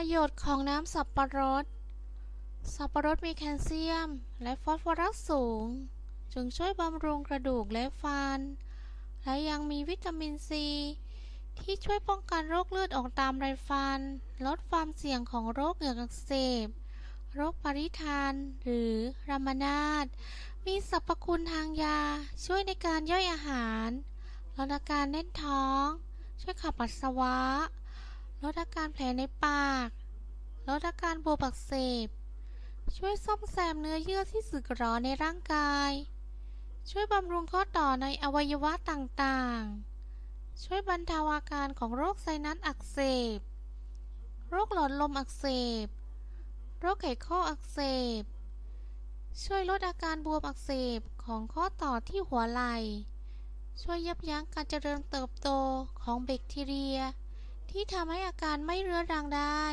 ประโยชน์ของน้ำสับปะรด สับปะรดมีแคลเซียม และฟอสฟอรัสสูง จึงช่วยบำรุงกระดูกและฟัน และยังมีวิตามินซี ที่ช่วยป้องกันโรคเลือดออกตามไรฟัน ลดความเสี่ยงของโรคเหงือกอักเสบ โรคปริทาน หรือรามานาตมีสรรพคุณทางยา ช่วยในการย่อยอาหารลดอาการแน่นท้อง ช่วยขับปัสสาวะ ลดอาการแผลในปาก ลดอาการบวมอักเสบ ช่วยซ่อมแซมเนื้อเยื่อที่สึกหรอในร่างกาย ช่วยบำรุงข้อต่อในอวัยวะต่างๆ ช่วยบรรเทาอาการของโรคไซนัสอักเสบ โรคหลอดลมอักเสบ โรคไขข้ออักเสบ ช่วยลดอาการบวมอักเสบของข้อต่อที่หัวไหล่ ช่วยยับยั้งการเจริญเติบโตของแบคทีเรีย ที่ทำให้อาการไม่เรื้อรังได้